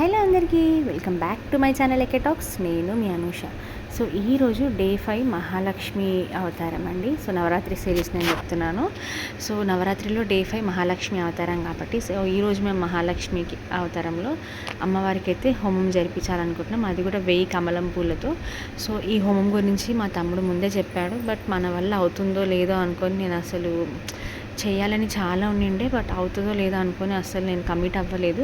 Hello అందరికీ welcome back to my channel AK talks. నేను మీ అనూష. సో ఈరోజు డే ఫైవ్ మహాలక్ష్మి అవతారం అండి. సో నవరాత్రి సిరీస్ నేను చెప్తున్నాను. సో నవరాత్రిలో డే ఫైవ్ మహాలక్ష్మి అవతారం కాబట్టి సో ఈరోజు మేము మహాలక్ష్మికి అవతారంలో అమ్మవారికి అయితే హోమం జరిపించాలనుకుంటున్నాం. అది కూడా వెయ్యి కమలం పూలతో. సో ఈ హోమం గురించి మా తమ్ముడు ముందే చెప్పాడు. బట్ మన వల్ల అవుతుందో లేదో అనుకొని నేను అసలు చేయాలని చాలా ఉండిండే బట్ అవుతుందో లేదో అనుకొని అస్సలు నేను కమిట్ అవ్వలేదు.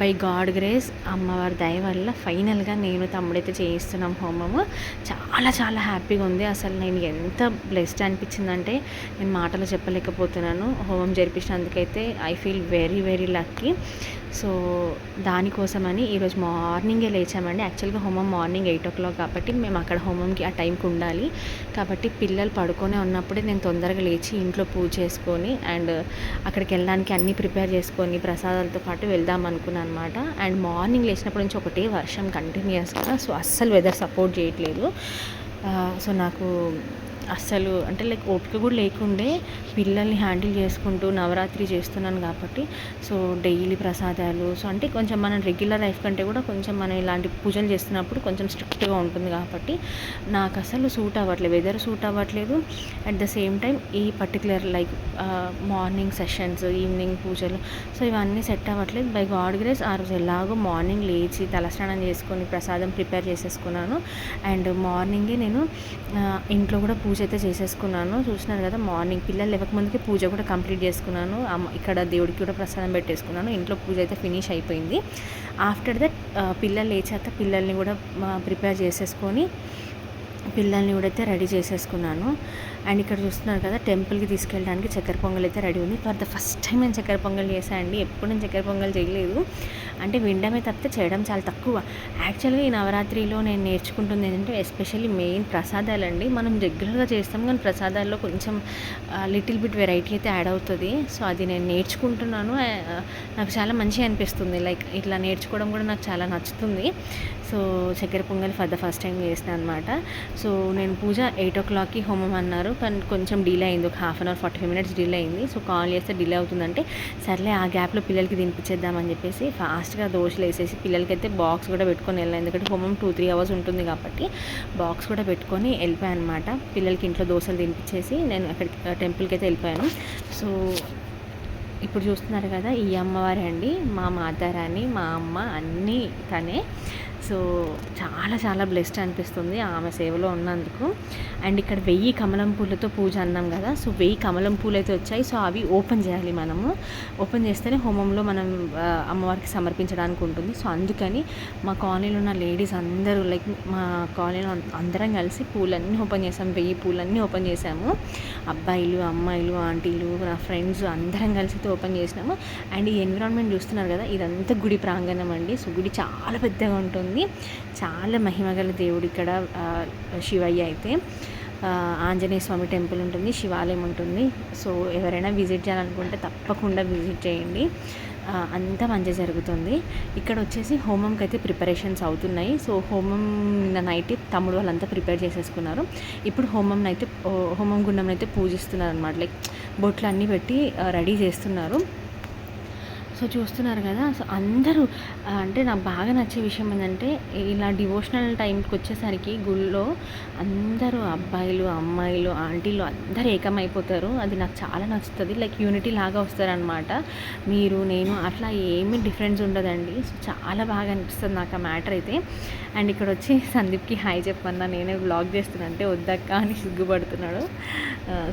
బై గాడ్ గ్రేస్ అమ్మవారి దయ వల్ల ఫైనల్గా నేను తమ్ముడైతే చేయిస్తున్నాం హోమము. చాలా చాలా హ్యాపీగా ఉంది. అసలు నేను ఎంత బ్లెస్డ్ అనిపించిందంటే నేను మాటలు చెప్పలేకపోతున్నాను. హోమం జరిపించినందుకైతే I feel very very lucky so దానికోసమని ఈరోజు మార్నింగే లేచామండి. యాక్చువల్గా హోమం మార్నింగ్ ఎయిట్ ఓ క్లాక్ కాబట్టి మేము అక్కడ హోమంకి ఆ టైంకి ఉండాలి. కాబట్టి పిల్లలు పడుకొనే ఉన్నప్పుడే నేను తొందరగా లేచి ఇంట్లో పూజ చేసుకొని అండ్ అక్కడికి వెళ్ళడానికి అన్నీ ప్రిపేర్ చేసుకొని ప్రసాదాలతో పాటు వెళ్దాం అనుకున్నాను అనమాట అండ్ మార్నింగ్ లేచినప్పటి నుంచి ఒకటే వర్షం కంటిన్యూస్గా సో అస్సలు వెదర్ సపోర్ట్ చేయట్లేదు. సో నాకు అస్సలు అంటే లైక్ ఓపిక కూడా లేకుండే పిల్లల్ని హ్యాండిల్ చేసుకుంటూ నవరాత్రి చేస్తున్నాను కాబట్టి సో డైలీ ప్రసాదాలు సో అంటే కొంచెం మన రెగ్యులర్ లైఫ్ కంటే కూడా కొంచెం మనం ఇలాంటి పూజలు చేస్తున్నప్పుడు కొంచెం స్ట్రిక్ట్గా ఉంటుంది కాబట్టి నాకు అసలు సూట్ అవ్వట్లేదు వెదర్ సూట్ అవ్వట్లేదు. అట్ ద సేమ్ టైం ఈ particular like morning sessions evening పూజలు సో ఇవన్నీ సెట్ అవ్వట్లేదు. బై గాడ్ గ్రేస్ ఆ రోజు ఎలాగో మార్నింగ్ లేచి తలస్నానం చేసుకొని ప్రసాదం ప్రిపేర్ చేసేసుకున్నాను. అండ్ మార్నింగే నేను ఇంట్లో కూడా పూజ అయితే చేసేసుకున్నాను. చూసినాను కదా మార్నింగ్ పిల్లలు లేవకముందుకే పూజ కూడా కంప్లీట్ చేసుకున్నాను. ఇక్కడ దేవుడికి కూడా ప్రసాదం పెట్టేసుకున్నాను. ఇంట్లో పూజ అయితే ఫినిష్ అయిపోయింది. ఆఫ్టర్ దట్ పిల్లలు లేచాక పిల్లల్ని కూడా ప్రిపేర్ చేసేసుకొని పిల్లల్ని కూడా అయితే రెడీ చేసేసుకున్నాను. అండ్ ఇక్కడ చూస్తున్నారు కదా టెంపుల్కి తీసుకెళ్ళడానికి చక్కెర పొంగల్ అయితే రెడీ ఉంది. ఫర్ ద ఫస్ట్ టైం నేను చక్కెర పొంగల్ చేశాను అండి. ఎప్పుడు నేను చక్కెర పొంగల్ చేయలేదు. అంటే వినడమే తప్పితే చేయడం చాలా తక్కువ. యాక్చువల్గా ఈ నవరాత్రిలో నేను నేర్చుకుంటుంది ఏంటంటే ఎస్పెషల్లీ మెయిన్ ప్రసాదాలు అండి మనం రెగ్యులర్గా చేస్తాం కానీ ప్రసాదాల్లో కొంచెం లిటిల్ బిట్ వెరైటీ అయితే యాడ్ అవుతుంది. సో అది నేను నేర్చుకుంటున్నాను. నాకు చాలా మంచిగా అనిపిస్తుంది. లైక్ ఇట్లా నేర్చుకోవడం కూడా నాకు చాలా నచ్చుతుంది. సో చక్కెర pongal for the first time చేసిన అనమాట సో నేను పూజ ఎయిట్ ఓ క్లాక్కి హోమం అన్నారు. కానీ కొంచెం డిలే అయింది. ఒక half an hour forty five minutes delay అయింది. సో కాల్ చేస్తే డిలే అవుతుందంటే సర్లే ఆ గ్యాప్లో పిల్లలకి తినిపించేద్దామని చెప్పేసి ఫాస్ట్గా దోశలు వేసేసి పిల్లలకి అయితే బాక్స్ కూడా పెట్టుకొని వెళ్ళాను. ఎందుకంటే హోమం టూ త్రీ అవర్స్ ఉంటుంది కాబట్టి బాక్స్ కూడా పెట్టుకొని వెళ్ళిపోయాను అనమాట పిల్లలకి ఇంట్లో దోశలు తినిపించేసి నేను అక్కడికి టెంపుల్కి అయితే వెళ్ళిపోయాను. సో ఇప్పుడు చూస్తున్నారు కదా ఈ అమ్మవారే అండి మా మాతారాని మా అమ్మ అన్నీ తనే. సో చాలా చాలా బ్లెస్డ్ అనిపిస్తుంది ఆమె సేవలో ఉన్నందుకు. అండ్ ఇక్కడ వెయ్యి కమలం పూలతో పూజ అన్నాం కదా సో వెయ్యి కమలం పూలు అయితే వచ్చాయి. సో అవి ఓపెన్ చేయాలి మనము. ఓపెన్ చేస్తేనే హోమంలో మనం అమ్మవారికి సమర్పించడానికి ఉంటుంది. సో అందుకని మా కాలనీలో ఉన్న లేడీస్ అందరూ లైక్ మా కాలనీలో అందరం కలిసి పూలన్నీ ఓపెన్ చేసాం. వెయ్యి పూలన్నీ ఓపెన్ చేసాము. అబ్బాయిలు అమ్మాయిలు ఆంటీలు నా ఫ్రెండ్స్ అందరం కలిసి అయితే ఓపెన్ చేసినాము. అండ్ ఈ ఎన్విరాన్మెంట్ చూస్తున్నారు కదా ఇదంతా గుడి ప్రాంగణం అండి. సో గుడి చాలా పెద్దగా ఉంటుంది. ఉంటుంది చాలా మహిమగల దేవుడు ఇక్కడ శివయ్య అయితే. ఆంజనేయ స్వామి టెంపుల్ ఉంటుంది శివాలయం ఉంటుంది. సో ఎవరైనా విజిట్ చేయాలనుకుంటే తప్పకుండా విజిట్ చేయండి. అంతా మంచి జరుగుతుంది. ఇక్కడ వచ్చేసి హోమంకి అయితే ప్రిపరేషన్స్ అవుతున్నాయి. సో హోమం నిన్న నైట్ తమ్ముడు వాళ్ళంతా ప్రిపేర్ చేసేసుకున్నారు. ఇప్పుడు హోమం అయితే హోమం గుండం అయితే పూజిస్తున్నారు అనమాట లైక్ బొట్లు అన్నీ పెట్టి రెడీ చేస్తున్నారు. సో చూస్తున్నారు కదా. సో అందరూ అంటే నాకు బాగా నచ్చే విషయం ఏంటంటే ఇలా డివోషనల్ టైంకి వచ్చేసరికి గుళ్ళో అందరూ అబ్బాయిలు అమ్మాయిలు ఆంటీలు అందరూ ఏకమైపోతారు. అది నాకు చాలా నచ్చుతుంది. లైక్ యూనిటీ లాగా వస్తారనమాట మీరు నేను అట్లా ఏమీ డిఫరెన్స్ ఉండదండి. సో చాలా బాగా అనిపిస్తుంది నాకు ఆ మ్యాటర్ అయితే. అండ్ ఇక్కడ వచ్చి సందీప్కి హాయ్ చెప్పన్నా. నేనే బ్లాగ్ చేస్తున్నా. అంటే వద్దక్క అని సిగ్గుపడుతున్నాడు.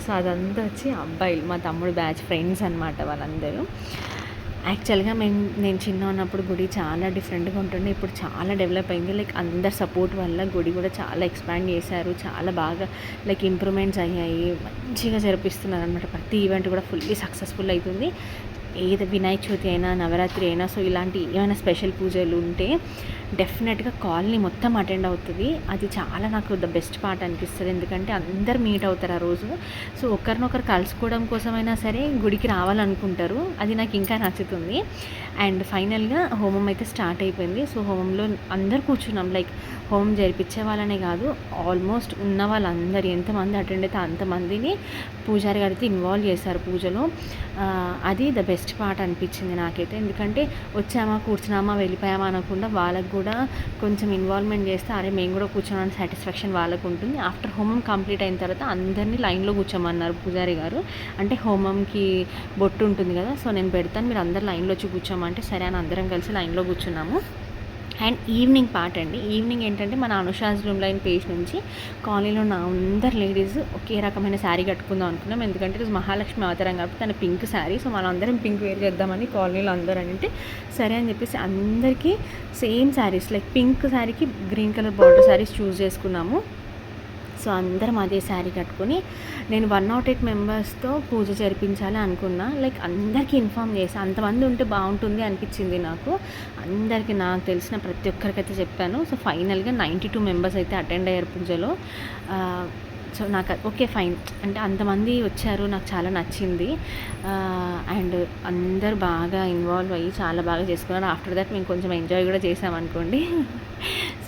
సో అదంతా వచ్చి అబ్బాయిలు మా తమ్ముడు బ్యాచ్ ఫ్రెండ్స్ అనమాట వాళ్ళందరూ. యాక్చువల్గా మేము నేను చిన్న ఉన్నప్పుడు గుడి చాలా డిఫరెంట్గా ఉంటుండే. ఇప్పుడు చాలా డెవలప్ అయింది. లైక్ అందరి సపోర్ట్ వల్ల గుడి కూడా చాలా ఎక్స్పాండ్ చేశారు. చాలా బాగా లైక్ ఇంప్రూవ్మెంట్స్ అయ్యాయి. మంచిగా జరిపిస్తున్నారు అనమాట ప్రతి ఈవెంట్ కూడా ఫుల్లీ సక్సెస్ఫుల్ అవుతుంది. ఏది వినాయక చవితి అయినా నవరాత్రి అయినా సో ఇలాంటి ఏమైనా స్పెషల్ పూజలు ఉంటే డెఫినెట్గా కాలనీ మొత్తం అటెండ్ అవుతుంది. అది చాలా నాకు ద బెస్ట్ పార్ట్ అనిపిస్తుంది. ఎందుకంటే అందరు మీట్ అవుతారు ఆ రోజు. సో ఒకరినొకరు కలుసుకోవడం కోసమైనా సరే గుడికి రావాలనుకుంటారు. అది నాకు ఇంకా నచ్చుతుంది. అండ్ ఫైనల్గా హోమం అయితే స్టార్ట్ అయిపోయింది. సో హోమంలో అందరు కూర్చున్నాం. లైక్ హోమం జరిపించే వాళ్ళనే కాదు ఆల్మోస్ట్ ఉన్న వాళ్ళందరూ ఎంతమంది అటెండ్ అయితే అంతమందిని పూజారి గారు అయితే ఇన్వాల్వ్ చేశారు పూజలో. అది ద బెస్ట్ పార్ట్ అనిపించింది నాకైతే. ఎందుకంటే వచ్చామా కూర్చున్నామా వెళ్ళిపోయామా అనకుండా వాళ్ళకు కూడా కొంచెం ఇన్వాల్వ్మెంట్ చేస్తే అరే మేము కూడా కూర్చున్నాం సాటిస్ఫాక్షన్ వాళ్ళకు ఉంటుంది. ఆఫ్టర్ హోమం కంప్లీట్ అయిన తర్వాత అందరినీ లైన్లో కూర్చోమన్నారు పూజారి గారు. అంటే హోమంకి బొట్టు ఉంటుంది కదా సో నేను పెడతాను మీరు అందరు లైన్లో వచ్చి కూర్చోమంటే సరే అని అందరం కలిసి లైన్లో కూర్చున్నాము. అండ్ ఈవినింగ్ పార్ట్ అండి. ఈవినింగ్ ఏంటంటే మన అనుషాజ్ రూమ్ లైన్ పేజ్ నుంచి కాలనీలో ఉన్న అందరు లేడీస్ ఒకే రకమైన శారీ కట్టుకుందాం అనుకున్నాం. ఎందుకంటే ఇది మహాలక్ష్మి అవతారం కాబట్టి తన పింక్ శారీ. సో మనం అందరం పింక్ వేర్ చేద్దామని కాలనీలో అందరూ అంటే సరే అని చెప్పేసి అందరికీ సేమ్ శారీస్ లైక్ పింక్ శారీకి green colour border saris choose చేసుకున్నాము. సో అందరం అదే శారీ కట్టుకొని నేను వన్ నాట్ ఎయిట్ మెంబర్స్తో పూజ జరిపించాలి అనుకున్నా. లైక్ అందరికీ ఇన్ఫామ్ చేసి. అంతమంది ఉంటే బాగుంటుంది అనిపించింది నాకు. అందరికీ నాకు తెలిసిన ప్రతి ఒక్కరికైతే చెప్పాను. సో ఫైనల్గా నైంటీ టూ మెంబర్స్ అయితే అటెండ్ అయ్యారు పూజలో. సో నాకు ఓకే ఫైన్. అంటే అంతమంది వచ్చారు. నాకు చాలా నచ్చింది. అండ్ అందరు బాగా ఇన్వాల్వ్ అయ్యి చాలా బాగా చేసుకున్నారు. ఆఫ్టర్ దట్ మేము కొంచెం ఎంజాయ్ కూడా చేసామనుకోండి.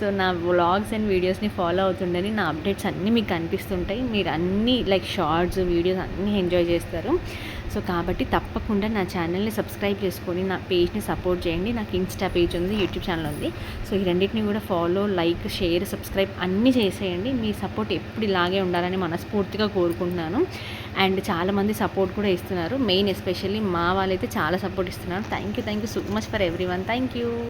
సో నా వ్లాగ్స్ అండ్ వీడియోస్ని ఫాలో అవుతుండని నా అప్డేట్స్ అన్నీ మీకు కనిపిస్తుంటాయి. మీరు అన్నీ లైక్ షార్ట్స్ వీడియోస్ అన్నీ ఎంజాయ్ చేస్తారు. సో కాబట్టి తప్పకుండా నా ఛానల్ని సబ్స్క్రైబ్ చేసుకొని నా పేజ్ని సపోర్ట్ చేయండి. నాకు ఇన్స్టా పేజ్ ఉంది యూట్యూబ్ ఛానల్ ఉంది. సో ఈ రెండింటిని కూడా ఫాలో లైక్ షేర్ సబ్స్క్రైబ్ అన్నీ చేసేయండి. మీ సపోర్ట్ ఎప్పుడు ఇలాగే ఉండాలని మనస్ఫూర్తిగా కోరుకుంటున్నాను. అండ్ చాలామంది సపోర్ట్ కూడా ఇస్తున్నారు. మెయిన్ ఎస్పెషల్లీ మా వాళ్ళైతే చాలా సపోర్ట్ ఇస్తున్నారు. Thank you thank you so much for everyone thank you